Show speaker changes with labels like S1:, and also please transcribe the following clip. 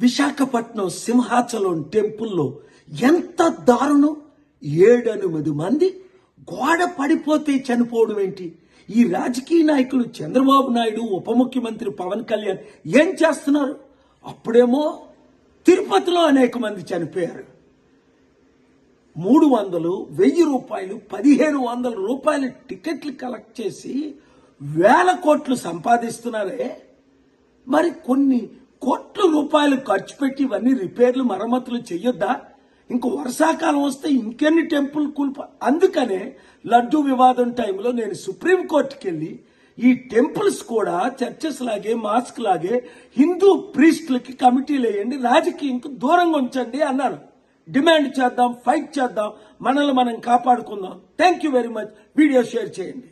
S1: విశాఖపట్నం సింహాచలం టెంపుల్లో ఎంత దారుణం? ఏడెనిమిది మంది గోడ పడిపోతే చనిపోవడం ఏంటి? ఈ రాజకీయ నాయకులు చంద్రబాబు నాయుడు ఉప ముఖ్యమంత్రి పవన్ కళ్యాణ్ ఏం చేస్తున్నారు? అప్పుడేమో తిరుపతిలో అనేక మంది చనిపోయారు. మూడు వందలు వెయ్యి రూపాయలు పదిహేను వందల రూపాయల టికెట్లు కలెక్ట్ చేసి వేల కోట్లు సంపాదిస్తున్నారే. మరి కొన్ని రూపాయలు ఖర్చు పెట్టి ఇవన్నీ రిపేర్లు మరమ్మతులు చెయ్యొద్దా? ఇంక వర్షాకాలం వస్తే ఇంకెన్ని టెంపుల్ కూల్ప? అందుకనే లడ్డూ వివాదం టైంలో నేను సుప్రీంకోర్టుకి వెళ్ళి ఈ టెంపుల్స్ కూడా చర్చెస్ లాగే మాస్క్ లాగే హిందూ ప్రీస్టులకి కమిటీలు వేయండి రాజకీయంకు దూరంగా ఉంచండి అన్నాను డిమాండ్ చేద్దాం ఫైట్ చేద్దాం మనల్ని మనం కాపాడుకుందాం. Thank you very much. Video share చేయండి.